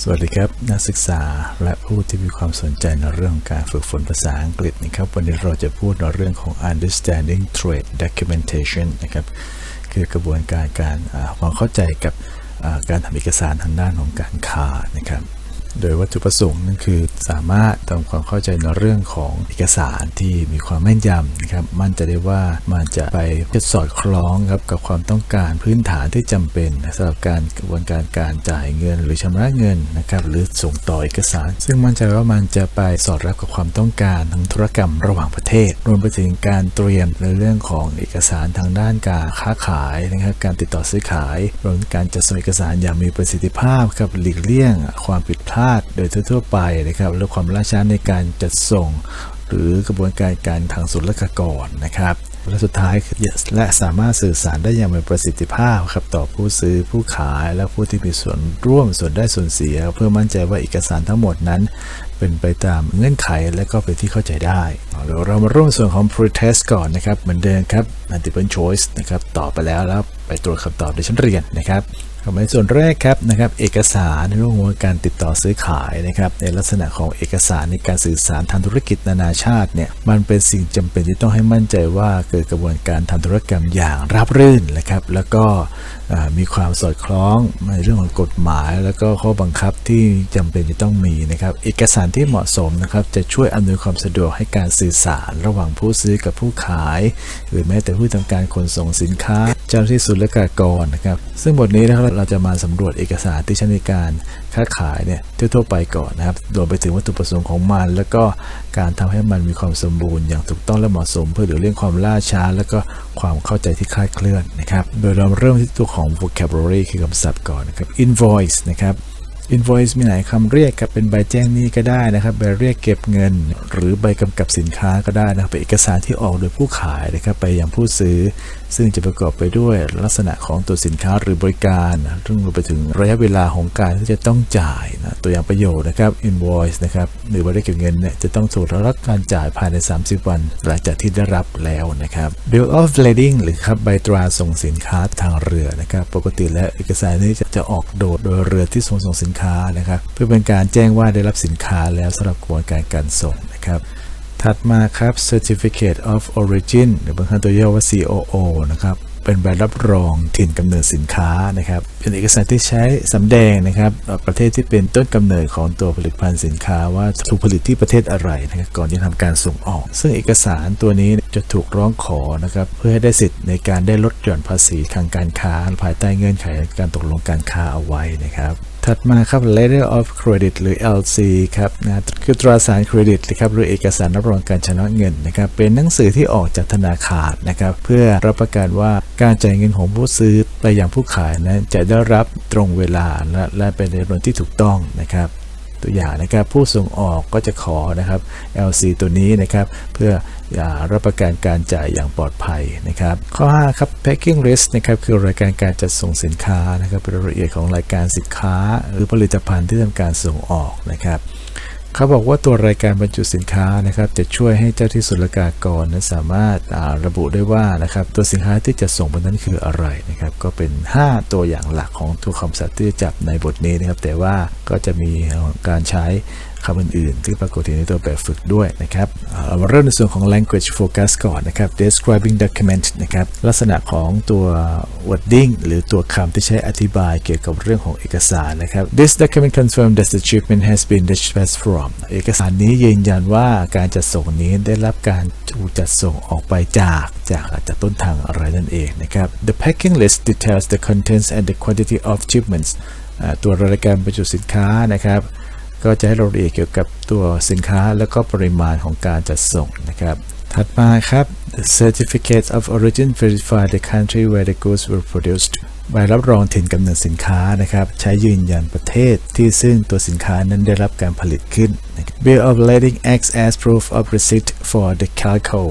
สวัสดีครับ นักศึกษาและผู้ที่มีความสนใจในเรื่องการฝึกฝนภาษาอังกฤษนะครับ วันนี้เราจะพูดในเรื่องของ understanding trade documentation นะครับ คือกระบวนการการความเข้าใจกับการทำเอกสารทางด้านของการค้านะครับ โดยวัตถุประสงค์นั่นคือสามารถทำความเข้าใจในเรื่องของเอกสารที่มีความแม่นยำนะครับมั่นใจะได้ว่ามันจะไปสอดคล้องครับกับความต้องการพื้นฐานที่จำเป็นสำหรับการกระบวนการการจ่ายเงิน หรือชำระเงินนะครับหรือส่งต่อเอกสาร ซึ่งมั่นใจว่ามันจะไปสอดรับกับความต้องการทางธุรกรรมระหว่างประเทศ รวมไปถึงการเตรียมในเรื่องของเอกสารทางด้านการค้าขายนะครับการติดต่อซื้อขายรวมถึงการจัดส่งเอกสารอย่างมีประสิทธิภาพครับหลีกเลี่ยงความผิด พลาดโดยทั่วๆไปนะครับและความล่าช้าในการจัดส่ง หรือกระบวนการการทางศุลกากรนะครับและสุดท้ายคือและสามารถสื่อสารได้อย่างมีประสิทธิภาพครับต่อผู้ซื้อผู้ขายและผู้ที่มีส่วนร่วมส่วนได้ส่วนเสีย เพื่อมั่นใจว่าเอกสารทั้งหมดนั้น เป็นไปตามเงื่อนไขและก็เป็นที่เข้าใจได้เดี๋ยวเรามาริ่มส่วนของ pretest ก่อนนะครับ เหมือนเดิมครับ multiple choice นะครับตอบไปแล้วแล้วไปตรวจคำตอบในชั้นเรียนนะครับในส่วนแรกครับนะครับ เอกสารในเรื่องของการติดต่อซื้อขายนะครับ ในลักษณะของเอกสารในการสื่อสารทางธุรกิจนานาชาติเนี่ยมันเป็นสิ่งจำเป็นที่ต้องให้มั่นใจว่าเกิดกระบวนการทำธุรกรรมอย่างราบรื่นนะครับ แล้วก็มีความสอดคล้องในเรื่องของกฎหมาย แล้วก็ข้อบังคับที่จำเป็นจะต้องมีนะครับ เอกสารที่เหมาะสมนะครับจะช่วยอำนวยความสะดวกให้การสื่ื่อสารระหว่างผู้ซื้อกับผู้ขาย หรือแม้แต่ผู้ทำการขนส่งสินค้า เจ้าหน้าที่ศุลกากรนะครับ ซึ่งบทนี้นะครับเราจะมาสำรวจเอกสารที่ใช้ในการค้าขายเนี่ยทั่วๆไปก่อนนะครับรวมไปถึงวัตถุประสงค์ของมัน แล้วก็การทำให้มันมีความสมบูรณ์อย่างถูกต้องและเหมาะสม เพื่อหลีกเลี่ยงความล่าช้า แล้วก็ความเข้าใจที่คลาดเคลื่อนนะครับ โดยเราเริ่มที่ตัวของ vocabulary คือคำศัพท์ก่อนนะครับ invoice นะครับ invoice มีหลายคำเรียกครับเป็นใบแจ้งหนี้ก็ได้นะครับใบเรียกเก็บเงิน หรือใบกำกับสินค้าก็ได้นะครับเป็นเอกสารที่ออกโดยผู้ขายนะครับไปยังผู้ซื้อ ซึ่งจะประกอบไปด้วยลักษณะของตัวสินค้าหรือบริการซึ่งรวมไปถึงระยะเวลาของการที่จะต้องจ่ายนะตัวอย่างประโยชน์นะครับ invoice นะครับหรือใบเรียกเก็บเงินเนี่ยจะต้องถูกรับการจ่ายภายใน 30 วัน หลังจากที่ได้รับแล้วนะครับ bill of lading หรือครับใบตราส่งสินค้าทางเรือนะครับปกติแล้วเอกสารนี้จะจะออกโดดโดยเรือที่ส่งส่งสินค้านะครับ เพื่อเป็นการแจ้งว่าได้รับสินค้าแล้วสำหรับกระบวนการการส่งนะครับ ถัดมาครับ Certificate of Origin หรือบางครั้งตัวย่อว่า COO นะครับเป็นใบรับรองถิ่นกำเนิดสินค้านะครับ เป็นเอกสารที่ใช้สำแดงนะครับ ประเทศที่เป็นต้นกำเนิดของตัวผลิตภัณฑ์สินค้าว่าถูกผลิตที่ประเทศอะไรนะครับก่อนที่ทำการส่งออก ซึ่งเอกสารตัวนี้จะถูกร้องขอนะครับเพื่อให้ได้สิทธิ์ในการได้ลดหย่อนภาษีทางการค้า ภายใต้เงื่อนไขการตกลงการค้าเอาไว้นะครับ ถัดมาครับ letter of credit หรือ LC ครับนะคือตราสารเครดิตนะครับหรือเอกสารรับรองการชำระเงินนะครับเป็นหนังสือที่ออกจากธนาคารนะครับเพื่อรับประกันว่าการจ่ายเงินของผู้ซื้อไปยังผู้ขายนั้นจะได้รับตรงเวลาและและเป็นในจำนวนที่ถูกต้องนะครับ ตัวอย่างนะครับผู้ส่งออกก็จะขอนะครับ LC ตัวนี้นะครับเพื่ออรับประกันการจ่ายอย่างปลอดภัยนะครับข้อ5ครับ packing list นะครับคือรายการการจัดส่งสินค้านะครับเป็นรายละเอียดของรายการสินค้า หรือผลิตภัณฑ์ที่ทำการส่งออกนะครับ เขาบอกว่าตัวรายการบรรจุสินค้านะครับจะช่วยให้เจ้าที่ศุลกากรนั้นสามารถาระบุได้ว่านะครับตัวสินค้าที่จะส่งไปนั้นคืออะไรนะครับก็เป็น 5 ตัวอย่างหลักของตัวคำศัพท์ที่จับในบทนี้นะครับแต่ว่าก็จะมีการใช้ คำอื่นๆ ที่ปรากฏอยู่ในตัวแบบฝึกด้วยนะครับเรามาเริ่มในส่วนของ language focus ก่อนนะครับ describing document นะครับลักษณะของตัว wording หรือตัวคำที่ใช้อธิบายเกี่ยวกับเรื่องของเอกสารนะครับ this document confirms that the shipment has been dispatched from เอกสารนี้ยืนยันว่าการจัดส่งนี้ได้รับการถูกจัดส่งออกไปจากจากจากต้นทางอะไรนั่นเองนะครับ the packing list details the contents and the quantity of shipments ตัวรายการบรรจุสินค้านะครับ ก็จะให้รายละเอียดเกี่ยวกับตัวสินค้าและก็ปริมาณของการจัดส่งนะครับ ถัดมาครับ Certificate of Origin verify the country where the goods were produced ใบรับรองถิ่นกำเนิดสินค้านะครับ ใช้ยืนยันประเทศที่ซึ่งตัวสินค้านั้นได้รับการผลิตขึ้น Bill of lading acts as proof of receipt for the cargo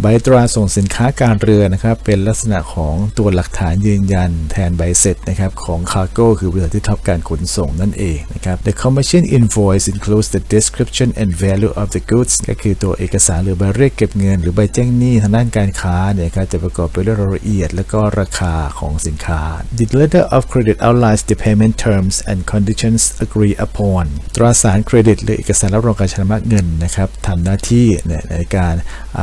ใบตราส่งสินค้าการเรือนะครับ เป็นลักษณะของตัวหลักฐานยืนยันแทนใบเสร็จนะครับของ Cargo คือบริษัทที่ทำการขนส่งนั่นเองนะครับ The commission invoice includes the description and value of the goods ก็คือตัวเอกสารหรือใบเรียกเก็บเงิน หรือใบแจ้งหนี้ทางด้านการค้าเนี่ยครับจะประกอบไปด้วยรายละเอียด และก็ราคาของสินค้า The letter of credit outlines the payment terms and conditions agreed upon ตราสารเครดิต หรือเอกสารรับรองการชำระเงินนะครับทำหน้าที่ในการ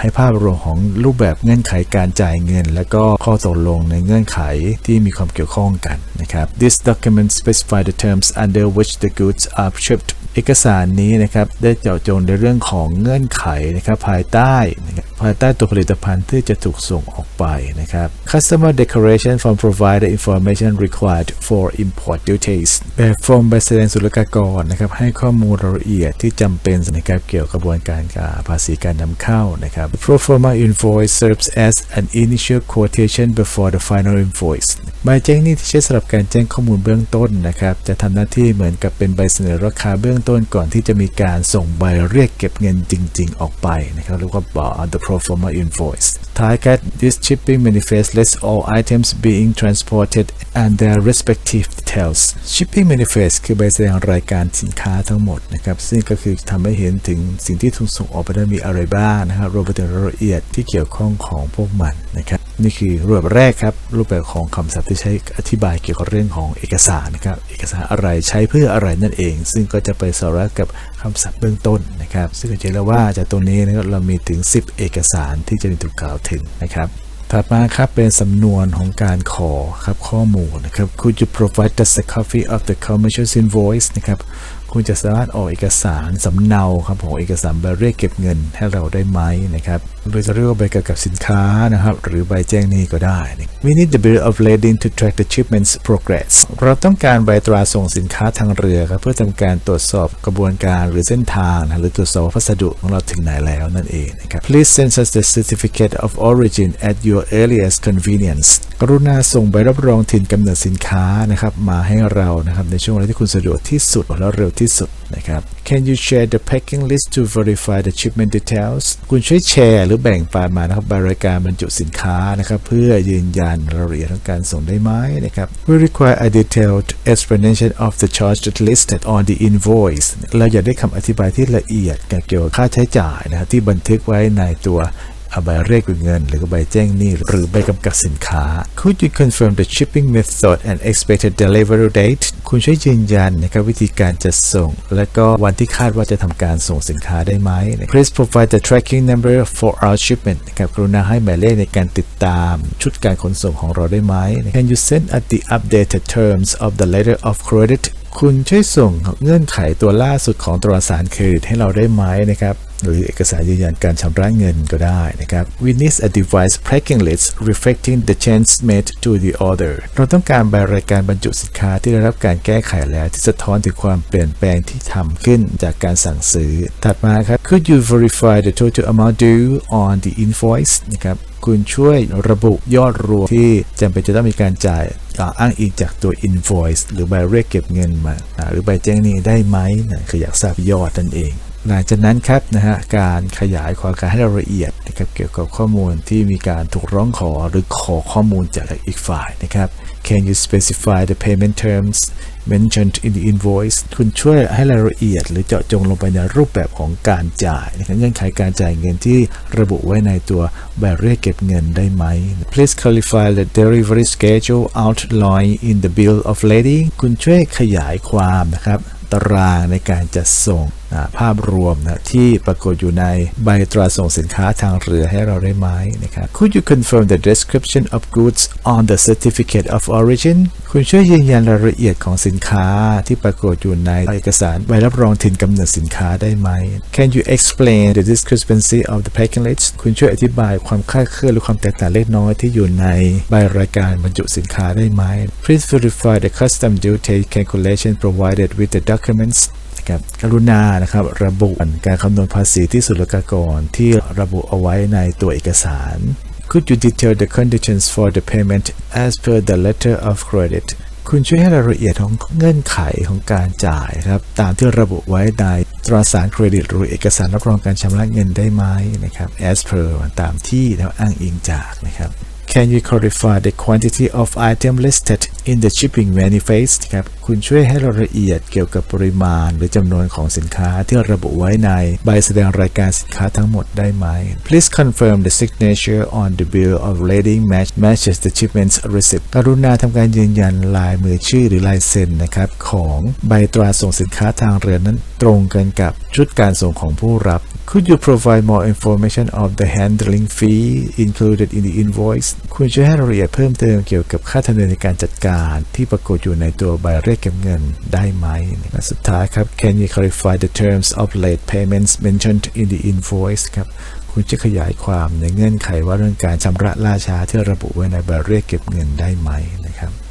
ให้ภาพรวมของรูปแบบเงื่อนไขการจ่ายเงิน และก็ข้อตกลงในเงื่อนไขที่มีความเกี่ยวข้องกันนะครับ This document specify the terms under which the goods are shipped เอกสารนี้นะครับได้เจาะจงในเรื่องของเงื่อนไขนะครับภายใต้ภายใต้ตัวผลิตภัณฑ์ที่จะถูกส่งออกไปนะครับ Customer declaration form provide the information required for import duties แบบฟอร์มใบแสดงศุลกากรนะครับให้ข้อมูลรายละเอียดที่จำเป็นนะครับเกี่ยวกับกระบวนการภาษีการนำเข้านะครับ pro forma invoice serves as an initial quotation before the final invoice ใบแจ้งหนี้ที่ใช้สำหรับการแจ้งข้อมูลเบื้องต้นนะครับจะทำหน้าที่เหมือนกับเป็นใบเสนอราคาเบื้องต้นก่อนที่จะมีการส่งใบเรียกเก็บเงินจริง ๆ ออกไปนะครับเรียกว่าบอก the pro forma invoice ท้ายครับ this shipping manifest lists all items being transported and their respective details shipping manifest คือใบแสดงรายการสินค้าทั้งหมดนะครับ ซึ่งก็คือทำให้เห็นถึงสิ่งที่ถูกส่งออกไปนั้นมีอะไรบ้างนะครับรวมไปถึงรายละเอียดที่เกี่ยวข้องของพวกมันนะครับ นี่คือรูปแบบแรกครับ รูปแบบของคำศัพท์ที่ใช้อธิบายเกี่ยวกับเรื่องของเอกสารนะครับ เอกสารอะไรใช้เพื่ออะไรนั่นเอง ซึ่งก็จะไปสอดรับกับคำศัพท์เบื้องต้นนะครับ ซึ่งก็จะเห็นแล้วว่าจากตรงนี้นะครับเรามีถึง 10 เอกสารที่จะมีถูกกล่าวถึงนะครับ ถัดมาครับเป็นสำนวนของการขอครับข้อมูลนะครับ Could you provide us a copy of the commercial invoice นะครับ คุณจะสามารถออกเอกสารสำเนาครับของเอกสารใบเรียกเก็บเงินให้เราได้ไหมนะครับโดยจะเรียกว่าใบกำกับสินค้านะครับหรือใบแจ้งหนี้ก็ได้ We need the bill of lading to track the shipment's progress เราต้องการใบตราส่งสินค้าทางเรือครับเพื่อทำการตรวจสอบกระบวนการหรือเส้นทางนะหรือตรวจสอบวัสดุของเราถึงไหนแล้วนั่นเองนะครับ Please send us the certificate of origin at your earliest convenience กรุณาส่งใบรับรองถิ่นกำเนิดสินค้านะครับมาให้เรานะครับในช่วงเวลาที่คุณสะดวกที่สุดและเร็วที่สุดนะครับ Can you share the packing list to verify the shipment details คุณช่วยแชร์หรือแบ่งปันมานะครับใบรายการบรรจุสินค้านะครับ เพื่อยืนยันรายละเอียดของการส่งได้ไหมนะครับ We require a detailed explanation of the charge listed on the invoice เราอยากได้คำอธิบายที่ละเอียดเกี่ยวกับค่าใช้จ่ายนะครับที่บันทึกไว้ในตัว ใบเรียกเงิน หรือใบแจ้งหนี้หรือใบกำกับสินค้า Could you confirm the shipping method and expected delivery date คุณช่วยยืนยันนะครับวิธีการจัดส่ง และก็วันที่คาดว่าจะทำการส่งสินค้าได้ไหม Please provide the tracking number for our shipment นะครับกรุณาให้หมายเลขในการติดตาม ชุดการขนส่งของเราได้ไหม Can you send us the updated terms of the letter of credit คุณช่วยส่งเงื่อนไขตัวล่าสุดของตราสารเครดิตให้เราได้ไหมนะครับหรือเอกสารยืนยันการชำระเงินก็ได้นะครับ We need a device packing list reflecting the change made to the order เราต้องการใบรายการบรรจุสินค้าที่ได้รับการแก้ไขแล้วที่สะท้อนถึงความเปลี่ยนแปลงที่ทำขึ้นจากการสั่งซื้อ ถัดมาครับ Could you verify the total amount due on the invoice นะครับคุณช่วยระบุยอดรวมที่จำเป็นจะต้องมีการจ่าย อ้างอิงจากตัว invoice หรือใบเรียกเก็บเงินมา หรือใบแจ้งหนี้ได้ไหมนะคืออยากทราบยอดนั่นเอง หลังจากนั้นครับนะฮะการขยายความการให้รายละเอียดนะครับเกี่ยวกับข้อมูลที่มีการถูกร้องขอหรือขอข้อมูลจากอีกฝ่ายนะครับ Can you specify the payment terms mentioned in the invoice คุณช่วยให้รายละเอียด หรือเจาะจงลงไปในรูปแบบของการจ่ายนะครับเงื่อนไขการจ่ายเงินที่ระบุไว้ในตัวใบเรียกเก็บเงินได้ไหม Please clarify the delivery schedule outlined in the bill of lading คุณช่วยขยายความนะครับ ตารางในการจัดส่ง ภาพรวมนะที่ปรากฏอยู่ในใบตราส่งสินค้าทางเรือให้เราได้ไหมนะครับ Could you confirm the description of goods on the certificate of origin คุณช่วยยืนยันรายละเอียดของสินค้าที่ปรากฏอยู่ในเอกสารใบรับรองถิ่นกำเนิดสินค้าได้ไหม Can you explain the discrepancy of the packing list คุณช่วยอธิบายความคลาดเคลื่อนหรือความแตกต่างเล็กน้อยที่อยู่ในใบรายการบรรจุสินค้าได้ไหม Please verify the custom duty calculation provided with the documents ครับกรุณานะครับระบุการคำนวณภาษีที่ศุลกากรที่ระบุเอาไว้ในตัวเอกสาร Could you detail the conditions for the payment as per the letter of credit คุณช่วยให้รายละเอียดของเงื่อนไขของการจ่ายครับตามที่ระบุไว้ในตราสารเครดิต หรือเอกสารรับรองการชำระเงินได้ไหมนะครับ as per ตามที่แล้วอ้างอิงจากนะครับ Can you clarify the quantity of item listed in the shipping manifest ครับ คุณช่วยให้รายละเอียดเกี่ยวกับปริมาณ หรือจำนวนของสินค้าที่ระบุไว้ในใบแสดงรายการสินค้าทั้งหมดได้ไหม Please confirm the signature on the bill of lading match matches the shipment's receipt กรุณาทำการยืนยันลายมือชื่อหรือลายเซ็นนะครับ ของใบตราส่งสินค้าทางเรือนั้นตรงกันกับชุดการส่งของผู้รับ Could you provide more information of the handling fee included in the invoice คุณช่วยให้รายละเอียดเพิ่มเติมเกี่ยวกับค่าธรรมเนียมในการจัดการที่ปรากฏอยู่ในตัวใบเรียกเก็บเงินได้ไหม และสุดท้ายครับ Can you clarify the terms of late payments mentioned in the invoice ครับ คุณจะขยายความในเงื่อนไขว่าเรื่องการชำระล่าช้าที่ระบุไว้ในใบเรียกเก็บเงินได้ไหมนะครับ